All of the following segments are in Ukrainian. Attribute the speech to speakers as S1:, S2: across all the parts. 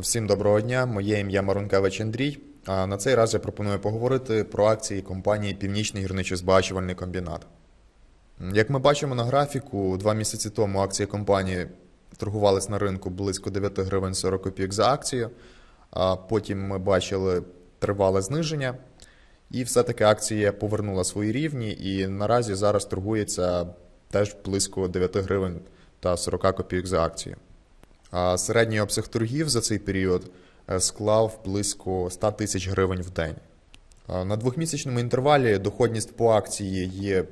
S1: Всім доброго дня. Моє ім'я Марункевич Андрій. А на цей раз я пропоную поговорити про акції компанії Північний гірничо-збагачувальний комбінат. Як ми бачимо на графіку, два місяці тому акції компанії торгувались на ринку близько 9 гривень 40 копійок за акцію. А потім ми бачили тривале зниження, і все-таки акція повернула свої рівні, і наразі зараз торгується теж близько 9 гривень та 40 копійок за акцію. А середній обсяг торгів за цей період е, склав близько 100 тисяч гривень в день. На двохмісячному інтервалі доходність по акції є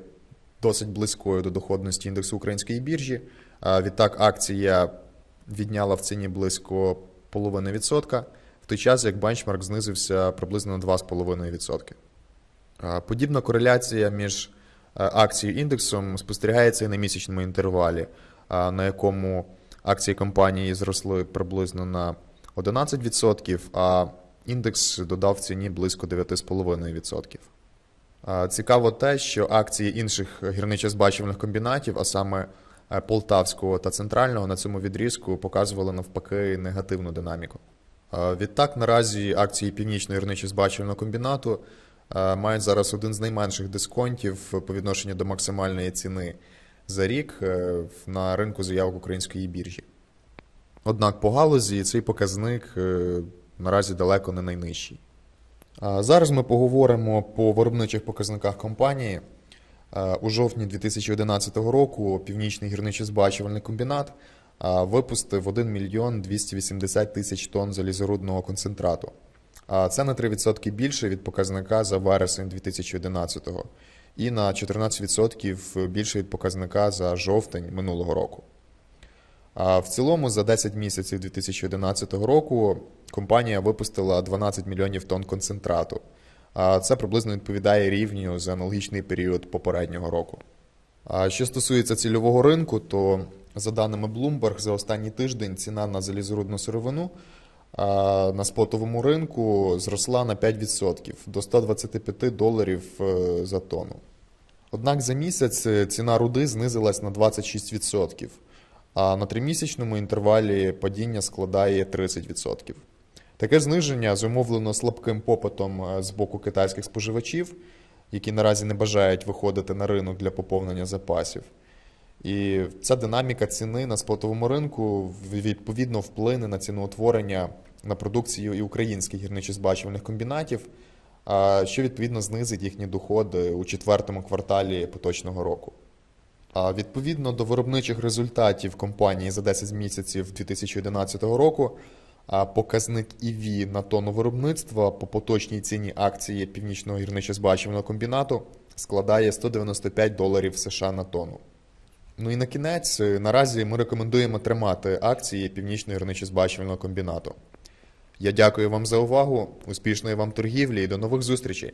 S1: досить близькою до доходності індексу української біржі. Відтак, акція відняла в ціні близько половини відсотка, в той час як бенчмарк знизився приблизно на 2,5%. Подібна кореляція між е, акцією і індексом спостерігається і на місячному інтервалі, на якому акції компанії зросли приблизно на 11%, а індекс додав ціні близько 9,5%. Цікаво те, що акції інших гірничо-збачувальних комбінатів, а саме е, Полтавського та Центрального, на цьому відрізку показували навпаки негативну динаміку. Відтак, наразі акції Північного гірничо-збачувального комбінату е, мають зараз один з найменших дисконтів по відношенню до максимальної ціни за рік е, на ринку заявок української біржі. Однак по галузі цей показник е, наразі далеко не найнижчий. Зараз ми поговоримо по виробничих показниках компанії. Е, У жовтні 2011 року Північний гірничо-збагачувальний комбінат випустив 1 мільйон 280 тисяч тонн залізорудного концентрату. Це на 3% більше від показника за вересень 2011 і на 14% більше від показника за жовтень минулого року. А в цілому за 10 місяців 2011 року компанія випустила 12 мільйонів тонн концентрату. А це приблизно відповідає рівню за аналогічний період попереднього року. А що стосується цільового ринку, то за даними Bloomberg, за останній тиждень ціна на залізорудну сировину на спотовому ринку зросла на 5% до 125 доларів е, за тонну. Однак за місяць е, ціна руди знизилась на 26%, а на тримісячному інтервалі падіння складає 30%. Таке зниження зумовлено слабким попитом е, з боку китайських споживачів, які наразі не бажають виходити на ринок для поповнення запасів. І ця динаміка ціни на спотовому ринку відповідно вплине на ціноутворення на продукцію і українських гірничо-збачувальних комбінатів, що відповідно знизить їхні доходи у четвертому кварталі поточного року. Відповідно до виробничих результатів компанії за 10 місяців 2011 року, показник EV на тонну виробництва по поточній ціні акції Північного гірничо-збагачувального комбінату складає 195 доларів США на тонну. Ну і на кінець, е, наразі ми рекомендуємо тримати акції Північного гірничо-збагачувального комбінату. Я дякую вам за увагу, успішної вам торгівлі і до нових зустрічей!